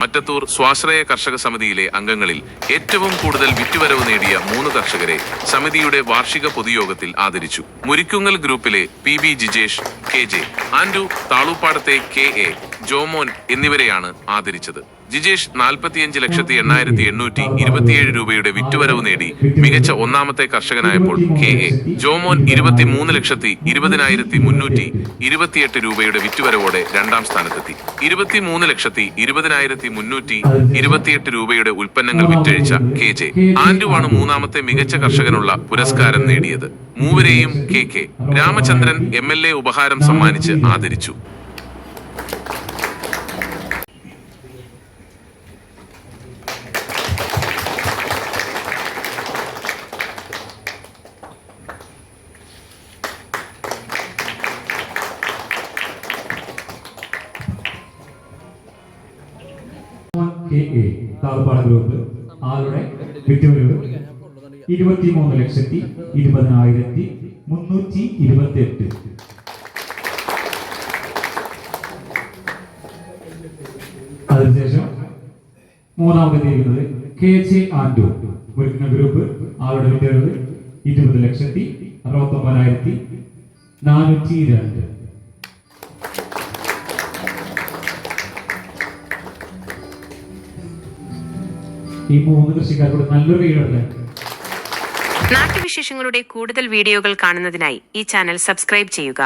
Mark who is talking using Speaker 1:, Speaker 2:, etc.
Speaker 1: മറ്റത്തൂർ സ്വാശ്രയ കർഷക സമിതിയിലെ അംഗങ്ങളിൽ ഏറ്റവും കൂടുതൽ വിറ്റുവരവ് നേടിയ മൂന്ന് കർഷകരെ സമിതിയുടെ വാർഷിക പൊതുയോഗത്തിൽ ആദരിച്ചു. മുരിക്കുങ്ങൽ ഗ്രൂപ്പിലെ P B Jijesh K J Andu താളൂപ്പാടത്തെ K A Jomon എന്നിവരെയാണ് ആദരിച്ചത്. ജിജേഷ് നാൽപ്പത്തിയഞ്ച് ലക്ഷത്തി എണ്ണായിരത്തി എണ്ണൂറ്റി ഇരുപത്തിയേഴ് രൂപയുടെ വിറ്റുവരവ് നേടി മികച്ച ഒന്നാമത്തെ കർഷകനായപ്പോൾ കെ എ. ജോമോൻ ഇരുപത്തിമൂന്ന് ലക്ഷത്തി ഇരുപതിനായിരത്തി മുന്നൂറ്റി ഇരുപത്തിയെട്ട് രൂപയുടെ വിറ്റുവരവോടെ രണ്ടാം സ്ഥാനത്തെത്തി. ഇരുപത്തിമൂന്ന് ലക്ഷത്തി ഇരുപതിനായിരത്തി മുന്നൂറ്റി ഇരുപത്തിയെട്ട് രൂപയുടെ ഉൽപ്പന്നങ്ങൾ വിറ്റഴിച്ച കെ ജെ. ആൻഡുവാണ് മൂന്നാമത്തെ മികച്ച കർഷകനുള്ള പുരസ്കാരം നേടിയത്. മൂവരെയും K K. Ramachandran M L A ഉപഹാരം സമ്മാനിച്ച് ആദരിച്ചു.
Speaker 2: കെ എ താളുപാട ഗ്രൂപ്പ് ആളുടെ വിറ്റുവരവ് ഇരുപത്തിമൂന്ന് ലക്ഷത്തി ഇരുപതിനായിരത്തി മുന്നൂറ്റി ഇരുപത്തി എട്ട് അതിനുശേഷം മൂന്നാമത് എത്തിയിരിക്കുന്നത് കെ ജെ ആൻഡു മുരുക്കുന്ന ഗ്രൂപ്പ് ആളുടെ വിറ്റുവരവ് ഇരുപത് ലക്ഷത്തി അറുപത്തി ഒമ്പതിനായിരത്തി നാനൂറ്റി രണ്ട്. ഈ മൂന്ന് കൃഷിക്കാർക്കൂടെ നല്ലൊരു കൈയടല്ലേ
Speaker 3: നാട്ടുവിശേഷങ്ങളുടെ കൂടുതൽ വീഡിയോകൾ കാണുന്നതിനായി ഈ ചാനൽ സബ്സ്ക്രൈബ് ചെയ്യുക.